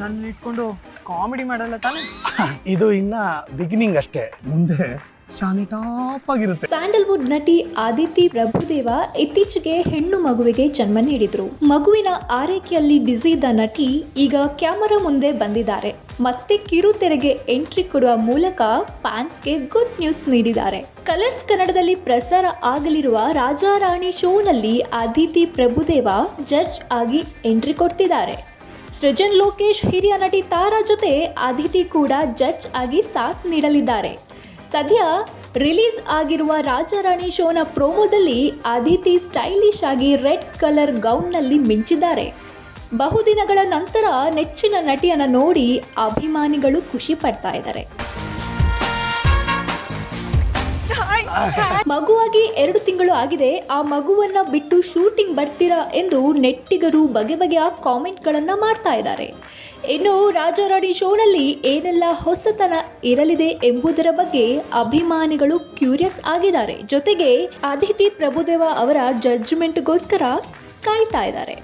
ನನ್ನ ಇಟ್ಕೊಂಡು ಕಾಮಿಡಿ ಮಾಡಲ್ಲ ತಾನೆ? ಇದು ಇನ್ನ ಬಿಗಿನಿಂಗ್ ಅಷ್ಟೇ. ಮುಂದೆ ಶಾನಿ ಟಾಪ್ ಆಗಿರುತ್ತೆ. ಸ್ಯಾಂಡಲ್ವುಡ್ ನಟಿ ಆದಿತಿ ಪ್ರಭುದೇವ ಇತ್ತೀಚೆಗೆ ಹೆಣ್ಣು ಮಗುವಿಗೆ ಜನ್ಮ ನೀಡಿದ್ರು. ಮಗುವಿನ ಆರೈಕೆಯಲ್ಲಿ ಬ್ಯುಸಿ ಇದ್ದ ನಟಿ ಈಗ ಕ್ಯಾಮರಾ ಮುಂದೆ ಬಂದಿದ್ದಾರೆ. ಮತ್ತೆ ಕಿರುತೆರೆಗೆ ಎಂಟ್ರಿ ಕೊಡುವ ಮೂಲಕ ಫ್ಯಾನ್ಸ್ಗೆ ಗುಡ್ ನ್ಯೂಸ್ ನೀಡಿದ್ದಾರೆ. ಕಲರ್ಸ್ ಕನ್ನಡದಲ್ಲಿ ಪ್ರಸಾರ ಆಗಲಿರುವ ರಾಜಾರಾಣಿ ಶೋನಲ್ಲಿ ಆದಿತಿ ಪ್ರಭುದೇವ ಜಡ್ಜ್ ಆಗಿ ಎಂಟ್ರಿ ಕೊಡ್ತಿದ್ದಾರೆ. ಸೃಜನ್ ಲೋಕೇಶ್ ಹಿರಿಯ ನಟಿ ತಾರಾ ಜೊತೆ ಅದಿತಿ ಕೂಡ ಜಡ್ಜ್ ಆಗಿ ಸಾಥ್ ನೀಡಲಿದ್ದಾರೆ. ಸದ್ಯ ರಿಲೀಸ್ ಆಗಿರುವ ರಾಜಾರಾಣಿ ಶೋನ ಪ್ರೋಮೋದಲ್ಲಿ ಅದಿತಿ ಸ್ಟೈಲಿಶ್ ಆಗಿ ರೆಡ್ ಕಲರ್ ಗೌನ್ನಲ್ಲಿ ಮಿಂಚಿದ್ದಾರೆ. ಬಹುದಿನಗಳ ನಂತರ ನೆಚ್ಚಿನ ನಟಿಯನ್ನು ನೋಡಿ ಅಭಿಮಾನಿಗಳು ಖುಷಿ ಪಡ್ತಾ ಇದ್ದಾರೆ. ಮಗುವಾಗಿ ಎರಡು ತಿಂಗಳು ಆಗಿದೆ. ಆ ಮಗುವನ್ನ ಬಿಟ್ಟು ಶೂಟಿಂಗ್ ಬರ್ತೀರಾ ಎಂದು ನೆಟ್ಟಿಗರು ಬಗೆ ಬಗೆಯ ಕಾಮೆಂಟ್ಗಳನ್ನ ಮಾಡ್ತಾ ಇದ್ದಾರೆ. ಇನ್ನು ರಾಜಾರಾಣಿ ಶೋನಲ್ಲಿ ಏನೆಲ್ಲ ಹೊಸತನ ಇರಲಿದೆ ಎಂಬುದರ ಬಗ್ಗೆ ಅಭಿಮಾನಿಗಳು ಕ್ಯೂರಿಯಸ್ ಆಗಿದ್ದಾರೆ. ಜೊತೆಗೆ ಅದಿತಿ ಪ್ರಭುದೇವ ಅವರ ಜಡ್ಜ್ಮೆಂಟ್ಗೋಸ್ಕರ ಕಾಯ್ತಾ ಇದ್ದಾರೆ.